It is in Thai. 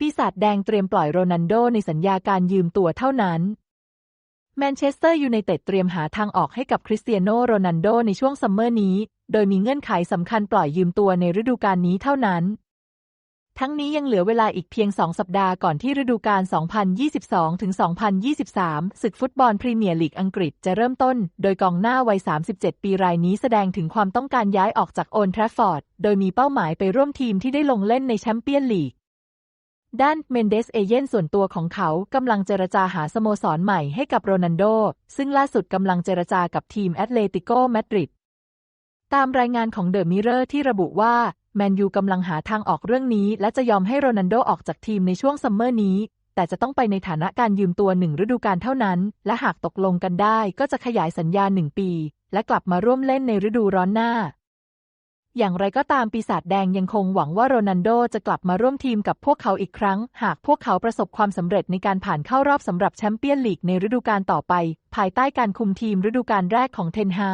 ปีศาจแดงเตรียมปล่อยโรนัลโดในสัญญาการยืมตัวเท่านั้น แมนเชสเตอร์ยูไนเต็ดเตรียมหาทางออกให้กับคริสเตียโนโรนัลโดในช่วงซัมเมอร์นี้ โดยมีเงื่อนไขสำคัญปล่อยยืมตัวในฤดูกาลนี้เท่านั้น ทั้งนี้ยังเหลือเวลาอีกเพียง 2 สัปดาห์ก่อนที่ฤดูกาล 2022-2023 ศึกฟุตบอลพรีเมียร์ลีกอังกฤษจะเริ่มต้น โดยกองหน้าวัย 37 ปีรายนี้แสดงถึงความต้องการย้ายออกจากโอนแทรฟฟอร์ด โดยมีเป้าหมายไปร่วมทีมที่ได้ลงเล่นในแชมเปี้ยนลีก ด้านเมนเดสเอเย่นส่วนตัวของเขากำลังเจรจาหาสโมสรใหม่ให้กับโรนัลโด ซึ่งล่าสุดกำลังเจรจากับทีมแอตเลติโกมาดริดตามรายงานของเดอะมิเรอร์ที่ระบุว่า แมนยูกำลังหาทางออกเรื่องนี้ และจะยอมให้โรนัลโดออกจากทีมในช่วงซัมเมอร์นี้ แต่จะต้องไปในฐานะการยืมตัวหนึ่งฤดูกาลเท่านั้น และหากตกลงกันได้ก็จะขยายสัญญาหนึ่งปี และกลับมาร่วมเล่นในฤดูร้อนหน้า อย่างไรก็ตามปีศาจแดงยังคงหวังว่าโรนัลโดจะกลับมาร่วมทีมกับพวกเขาอีกครั้ง หากพวกเขาประสบความสำเร็จในการผ่านเข้ารอบสำหรับแชมเปี้ยนลีกในฤดูกาลต่อไป ภายใต้การคุมทีมฤดูกาลแรกของเทนฮา